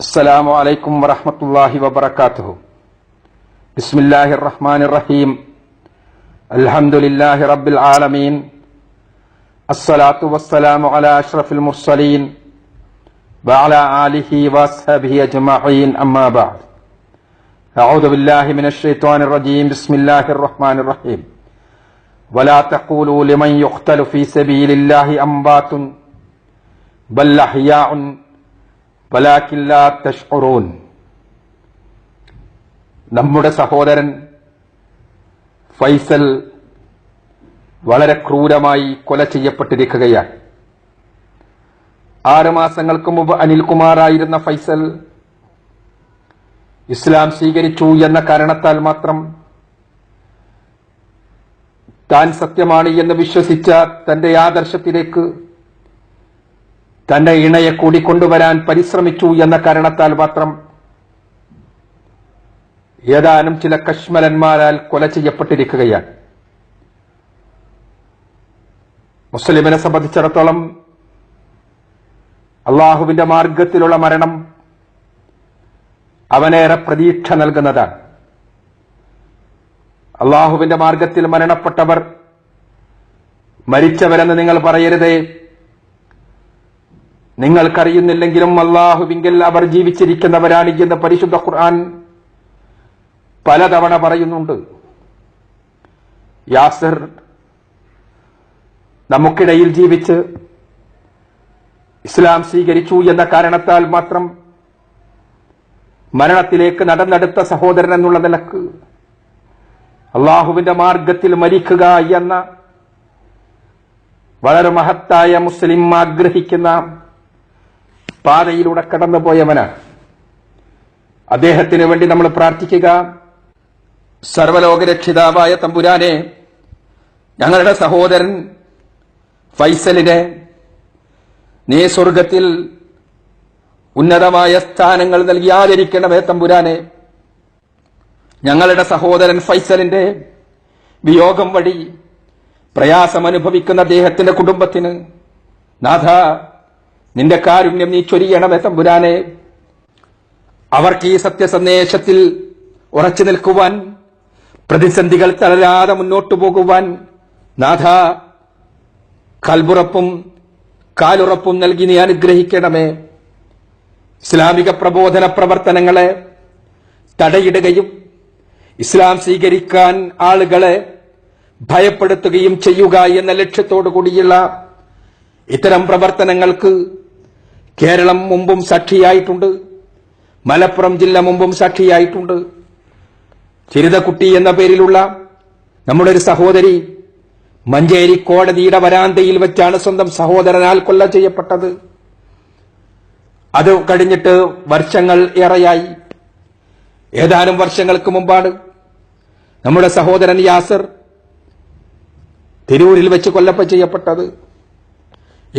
السلام عليكم ورحمة الله وبركاته بسم الله الرحمن الرحيم الحمد لله رب العالمين الصلاة والسلام على أشرف المرسلين وعلى آله وأصحابه أجمعين أما بعد أعوذ بالله من الشيطان الرجيم بسم الله الرحمن الرحيم ولا تقولوا لمن يقتل في سبيل الله أموات بل أحياء വലാക്കില്ലാത്തഷ്റൂൻ നമ്മുടെ സഹോദരൻ ഫൈസൽ വളരെ ക്രൂരമായി കൊല ചെയ്യപ്പെട്ടിരിക്കുകയാണ്. ആറ് മാസങ്ങൾക്ക് മുമ്പ് അനിൽകുമാറായിരുന്ന ഫൈസൽ ഇസ്ലാം സ്വീകരിച്ചു എന്ന കാരണത്താൽ മാത്രം താൻ സത്യമാണ് എന്ന് വിശ്വസിച്ച തന്റെ ആദർശത്തിലേക്ക് തന്റെ ഇണയെ കൂടി കൊണ്ടുവരാൻ പരിശ്രമിച്ചു എന്ന കാരണത്താൽ മാത്രം ഏതാനും ചില കശ്മലന്മാരാൽ കൊല ചെയ്യപ്പെട്ടിരിക്കുകയാണ്. മുസ്ലിമിനെ സംബന്ധിച്ചിടത്തോളം അള്ളാഹുവിന്റെ മാർഗത്തിലുള്ള മരണം അവനേറെ പ്രതീക്ഷ നൽകുന്നതാണ്. അള്ളാഹുവിന്റെ മാർഗത്തിൽ മരണപ്പെട്ടവർ മരിച്ചവരെന്ന് നിങ്ങൾ പറയരുതേ. നിങ്ങൾക്കറിയുന്നില്ലെങ്കിലും അള്ളാഹുവിങ്കിൽ അവർ ജീവിച്ചിരിക്കുന്നവരാണ് എന്ന് പരിശുദ്ധ ഖുർആൻ പലതവണ പറയുന്നുണ്ട്. യാസർ നമുക്കിടയിൽ ജീവിച്ച് ഇസ്ലാം സ്വീകരിച്ചു എന്ന കാരണത്താൽ മാത്രം മരണത്തിലേക്ക് നടന്നെടുത്ത സഹോദരൻ എന്നുള്ള നിലയ്ക്ക് അള്ളാഹുവിന്റെ മാർഗത്തിൽ മരിക്കുക എന്ന വളരെ മഹത്തായ മുസ്ലിം ആഗ്രഹിക്കുന്ന പാതയിലൂടെ കടന്നുപോയവനാണ് അദ്ദേഹത്തിന് വേണ്ടി നമ്മൾ പ്രാർത്ഥിക്കുക. സർവലോകരക്ഷിതാവായ തമ്പുരാനെ ഞങ്ങളുടെ സഹോദരൻ ഫൈസലിനെ നീ സ്വർഗത്തിൽ ഉന്നതമായ സ്ഥാനങ്ങൾ നൽകി ആദരിക്കണമേ തമ്പുരാനെ. ഞങ്ങളുടെ സഹോദരൻ ഫൈസലിന്റെ വിയോഗം വഴി പ്രയാസം അനുഭവിക്കുന്ന അദ്ദേഹത്തിന്റെ കുടുംബത്തിന് നാഥ നിന്റെ കാരുണ്യം നീ ചൊരിയണമേ തമ്പുരാനെ. അവർക്ക് ഈ സത്യസന്ദേശത്തിൽ ഉറച്ചു നിൽക്കുവാൻ പ്രതിസന്ധികൾ തളരാതെ മുന്നോട്ടു പോകുവാൻ നാഥ കൽബുറപ്പും കാലുറപ്പും നൽകി നീ അനുഗ്രഹിക്കണമേ. ഇസ്ലാമിക പ്രബോധന പ്രവർത്തനങ്ങളെ തടയിടുകയും ഇസ്ലാം സ്വീകരിക്കാൻ ആളുകളെ ഭയപ്പെടുത്തുകയും ചെയ്യുക എന്ന ലക്ഷ്യത്തോടു കൂടിയുള്ള ഇത്തരം പ്രവർത്തനങ്ങൾക്ക് കേരളം മുമ്പും സാക്ഷിയായിട്ടുണ്ട്. മലപ്പുറം ജില്ല മുമ്പും സാക്ഷിയായിട്ടുണ്ട്. ചിരിതക്കുട്ടി എന്ന പേരിലുള്ള നമ്മുടെ ഒരു സഹോദരി മഞ്ചേരി കോടതിയുടെ വരാന്തയിൽ വെച്ചാണ് സ്വന്തം സഹോദരനാൽ കൊല്ല ചെയ്യപ്പെട്ടത്. അത് കഴിഞ്ഞിട്ട് വർഷങ്ങൾ ഏറെയായി. ഏതാനും വർഷങ്ങൾക്ക് മുമ്പാണ് നമ്മുടെ സഹോദരൻ യാസർ തിരൂരിൽ വെച്ച് കൊല്ലപ്പ ചെയ്യപ്പെട്ടത്.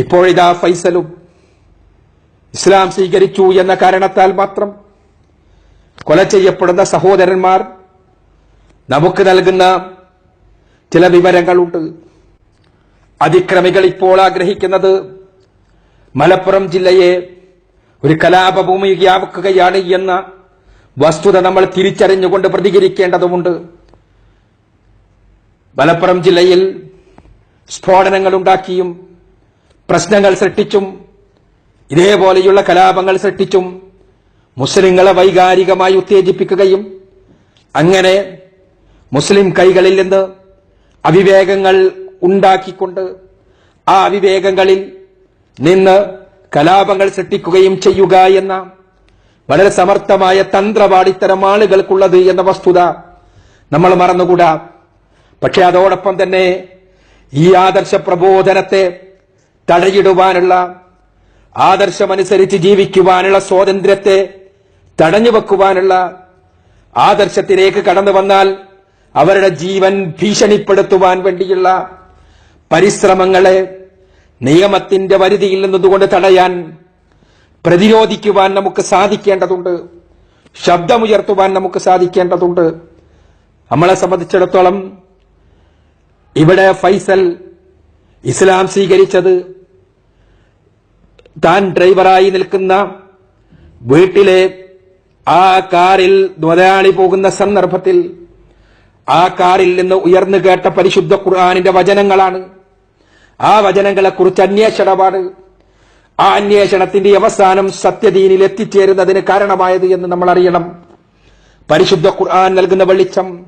ഇപ്പോഴിതാ ഫൈസലും ഇസ്ലാം സ്വീകരിച്ചു എന്ന കാരണത്താൽ മാത്രം കൊല ചെയ്യപ്പെടുന്ന സഹോദരന്മാർ നമുക്ക് നൽകുന്ന ചില വിവരങ്ങളുണ്ട്. അതിക്രമികൾ ഇപ്പോൾ ആഗ്രഹിക്കുന്നത് മലപ്പുറം ജില്ലയെ ഒരു കലാപഭൂമിയാക്കുകയാണ് എന്ന വസ്തുത നമ്മൾ തിരിച്ചറിഞ്ഞുകൊണ്ട് പ്രതികരിക്കേണ്ടതുണ്ട് മലപ്പുറം ജില്ലയിൽ സ്ഫോടനങ്ങൾ ഉണ്ടാക്കിയും പ്രശ്നങ്ങൾ സൃഷ്ടിച്ചും ഇതേപോലെയുള്ള കലാപങ്ങൾ സൃഷ്ടിച്ചും മുസ്ലിങ്ങളെ വൈകാരികമായി ഉത്തേജിപ്പിക്കുകയും അങ്ങനെ മുസ്ലിം കൈകളിൽ നിന്ന് അവിവേകങ്ങൾ ഉണ്ടാക്കിക്കൊണ്ട് ആ അവിവേകങ്ങളിൽ നിന്ന് കലാപങ്ങൾ സൃഷ്ടിക്കുകയും ചെയ്യുക എന്ന വളരെ സമർത്ഥമായ തന്ത്രവാടിത്തരം ആളുകൾക്കുള്ളത് എന്ന വസ്തുത നമ്മൾ മറന്നുകൂടാ. പക്ഷെ അതോടൊപ്പം തന്നെ ഈ ആദർശ പ്രബോധനത്തെ തടയിടുവാനുള്ള ആദർശമനുസരിച്ച് ജീവിക്കുവാനുള്ള സ്വാതന്ത്ര്യത്തെ തടഞ്ഞു വെക്കുവാനുള്ള ആദർശത്തിലേക്ക് കടന്നു വന്നാൽ അവരുടെ ജീവൻ ഭീഷണിപ്പെടുത്തുവാൻ വേണ്ടിയുള്ള പരിശ്രമങ്ങളെ നിയമത്തിന്റെ പരിധിയിൽ നിന്നുകൊണ്ട് തടയാൻ പ്രതിരോധിക്കുവാൻ നമുക്ക് സാധിക്കേണ്ടതുണ്ട്. ശബ്ദമുയർത്തുവാൻ നമുക്ക് സാധിക്കേണ്ടതുണ്ട്. നമ്മളെ സംബന്ധിച്ചിടത്തോളം ഇവിടെ ഫൈസൽ ഇസ്ലാം സ്വീകരിച്ചത് താൻ ഡ്രൈവറായി നിൽക്കുന്ന വീട്ടിലെ ആ കാറിൽ മുതലാളി പോകുന്ന സന്ദർഭത്തിൽ ആ കാറിൽ നിന്ന് ഉയർന്നു കേട്ട പരിശുദ്ധ ഖുർആാനിന്റെ വചനങ്ങളാണ്. ആ വചനങ്ങളെ കുറിച്ച് അന്വേഷണമാണ്. ആ അന്വേഷണത്തിന്റെ അവസാനം സത്യദീനിൽ എത്തിച്ചേരുന്നതിന് കാരണമായത് എന്ന് നമ്മൾ അറിയണം. പരിശുദ്ധ ഖുർആൻ നൽകുന്ന വെളിച്ചം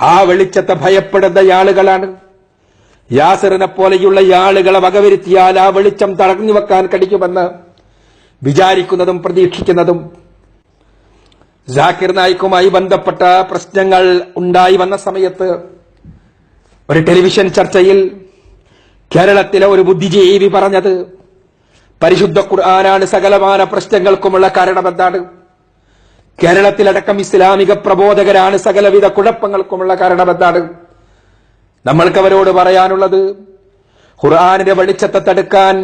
ആ വെളിച്ചത്തെ ഭയപ്പെടുന്ന ആളുകളാണ്. യാസറിനെ പോലെയുള്ള ആളുകളെ വകവരുത്തിയാൽ ആ വെളിച്ചം തടഞ്ഞു വെക്കാൻ കഴിയുമെന്ന് വിചാരിക്കുന്നതും പ്രതീക്ഷിക്കുന്നതും. ജാക്കിർ നായിക്കുമായി ബന്ധപ്പെട്ട പ്രശ്നങ്ങൾ ഉണ്ടായി വന്ന സമയത്ത് ഒരു ടെലിവിഷൻ ചർച്ചയിൽ കേരളത്തിലെ ഒരു ബുദ്ധിജീവി പറഞ്ഞത് പരിശുദ്ധ ഖുർആനാണ് സകലമാന പ്രശ്നങ്ങൾക്കുമുള്ള കാരണമെന്താണ്? കേരളത്തിലടക്കം ഇസ്ലാമിക പ്രബോധകരാണ് സകലവിധ കുഴപ്പങ്ങൾക്കുമുള്ള കാരണമെന്താണ്? നമ്മൾക്ക് അവരോട് പറയാനുള്ളത് ഖുർആാനിന്റെ വെളിച്ചത്തെ തടുക്കാൻ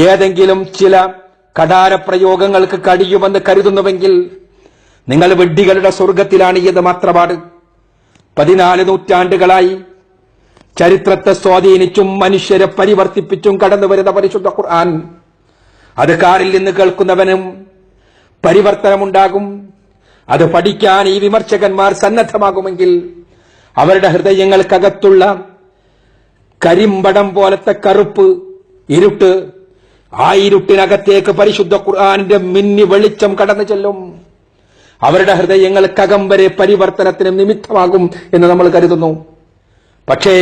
ഏതെങ്കിലും ചില കടാര പ്രയോഗങ്ങൾക്ക് കഴിയുമെന്ന് കരുതുന്നുവെങ്കിൽ നിങ്ങൾ വെഡ്ഡികളുടെ സ്വർഗത്തിലാണ് ഇത് മാത്രമാണ്. പതിനാല് നൂറ്റാണ്ടുകളായി ചരിത്രത്തെ സ്വാധീനിച്ചും മനുഷ്യരെ പരിവർത്തിപ്പിച്ചും കടന്നു വരുന്ന പരിശുദ്ധ ഖുർആൻ. അത് കാറിൽ നിന്ന് കേൾക്കുന്നവനും പരിവർത്തനമുണ്ടാകും. അത് പഠിക്കാൻ ഈ വിമർശകന്മാർ സന്നദ്ധമാകുമെങ്കിൽ അവരുടെ ഹൃദയങ്ങൾക്കകത്തുള്ള കരിമ്പടം പോലത്തെ കറുപ്പ് ഇരുട്ട് ആ ഇരുട്ടിനകത്തേക്ക് പരിശുദ്ധ ഖുർആാനിന്റെ മിന്നി വെളിച്ചം കടന്നു ചെല്ലും. അവരുടെ ഹൃദയങ്ങൾക്കകം വരെ പരിവർത്തനത്തിന് നിമിത്തമാകും എന്ന് നമ്മൾ കരുതുന്നു. പക്ഷേ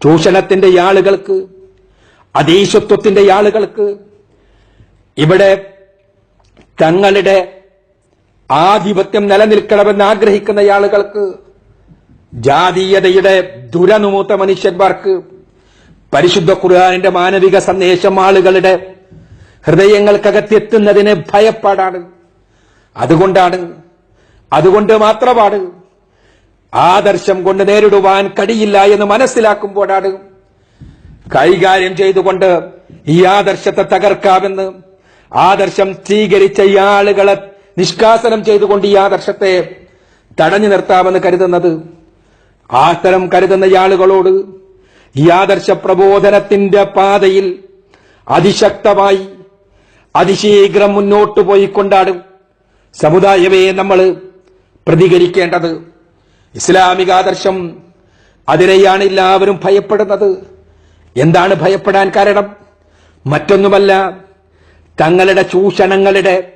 ചൂഷണത്തിന്റെ ആളുകൾക്ക് അതീശത്വത്തിന്റെ ആളുകൾക്ക് ഇവിടെ തങ്ങളുടെ ആധിപത്യം നിലനിൽക്കണമെന്ന് ആഗ്രഹിക്കുന്ന ആളുകൾക്ക് ജാതീയതയുടെ ദുരനുമൂത്ത മനുഷ്യന്മാർക്ക് പരിശുദ്ധ ഖുർആാനിന്റെ മാനവിക സന്ദേശം ആളുകളുടെ ഹൃദയങ്ങൾക്കകത്തെത്തുന്നതിന് ഭയപ്പാടാണ്. അതുകൊണ്ടാണ് അതുകൊണ്ട് മാത്രമാണ് ആദർശം കൊണ്ട് നേരിടുവാൻ കഴിയില്ല എന്ന് മനസ്സിലാക്കുമ്പോഴാണ് കൈകാര്യം ചെയ്തുകൊണ്ട് ഈ ആദർശത്തെ തകർക്കാമെന്ന് ആദർശം സ്വീകരിച്ച ഈ ആളുകളെ നിഷ്കാസനം ചെയ്തുകൊണ്ട് ഈ ആദർശത്തെ തടഞ്ഞു നിർത്താമെന്ന് കരുതുന്നത് ആത്തരം കരുതുന്ന ആളുകളോട് ഈ ആദർശ പ്രബോധനത്തിന്റെ പാതയിൽ അതിശക്തമായി അതിശീഘ്രം മുന്നോട്ട് കൊണ്ടാടും സമുദായമേ നമ്മൾ പ്രതികരിക്കേണ്ടത്. ഇസ്ലാമിക ആദർശം അതിനെയാണ് എല്ലാവരും ഭയപ്പെടുന്നത്. എന്താണ് ഭയപ്പെടാൻ കാരണം? മറ്റൊന്നുമല്ല തങ്ങളുടെ ചൂഷണങ്ങളുടെ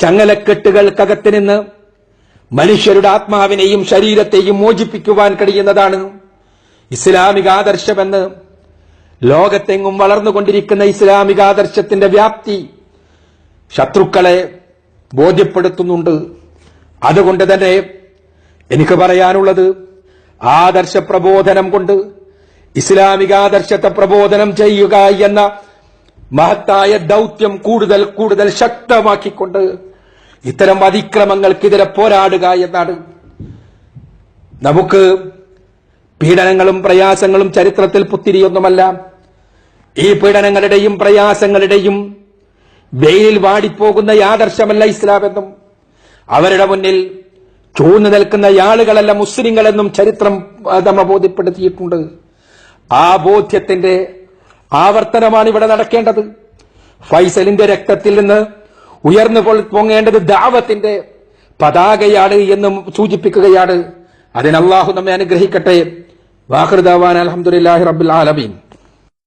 ചങ്ങലക്കെട്ടുകൾക്കകത്ത് നിന്ന് മനുഷ്യരുടെ ആത്മാവിനെയും ശരീരത്തെയും മോചിപ്പിക്കുവാൻ കഴിയുന്നതാണ് ഇസ്ലാമിക ആദർശമെന്ന്. ലോകത്തെങ്ങും വളർന്നുകൊണ്ടിരിക്കുന്ന ഇസ്ലാമിക ആദർശത്തിന്റെ വ്യാപ്തി ശത്രുക്കളെ ബോധ്യപ്പെടുത്തുന്നുണ്ട്. അതുകൊണ്ട് തന്നെ എനിക്ക് പറയാനുള്ളത് ആദർശ പ്രബോധനം കൊണ്ട് ഇസ്ലാമിക ആദർശത്തെ പ്രബോധനം ചെയ്യുക എന്ന മഹത്തായ ദൗത്യം കൂടുതൽ കൂടുതൽ ശക്തമാക്കിക്കൊണ്ട് ഇത്തരം അതിക്രമങ്ങൾക്കെതിരെ പോരാടുക എന്നാണ്. നമുക്ക് പീഡനങ്ങളും പ്രയാസങ്ങളും ചരിത്രത്തിൽ പുത്തിരിയൊന്നുമല്ല. ഈ പീഡനങ്ങളുടെയും പ്രയാസങ്ങളുടെയും വെയിലിൽ വാടിപ്പോകുന്ന യാദർശമല്ല ഇസ്ലാമെന്നും അവരുടെ മുന്നിൽ ചൂന്നു നിൽക്കുന്ന ആളുകളല്ല മുസ്ലിങ്ങളെന്നും ചരിത്രം നമ്മെ ബോധ്യപ്പെടുത്തിയിട്ടുണ്ട്. ആ ബോധ്യത്തിന്റെ ആവർത്തനമാണ് ഇവിടെ നടക്കേണ്ടത്. ഫൈസലിന്റെ രക്തത്തിൽ നിന്ന് ഉയർന്നു പൊങ്ങേണ്ടത് ദാവത്തിന്റെ പതാകയാണ് എന്ന് സൂചിപ്പിക്കുകയാണ്. അതിനല്ലാഹു നമ്മെ അനുഗ്രഹിക്കട്ടെ. വാഹൃദാവാൻ അലഹമുല്ലാഹി റബുൽ ആലമീൻ.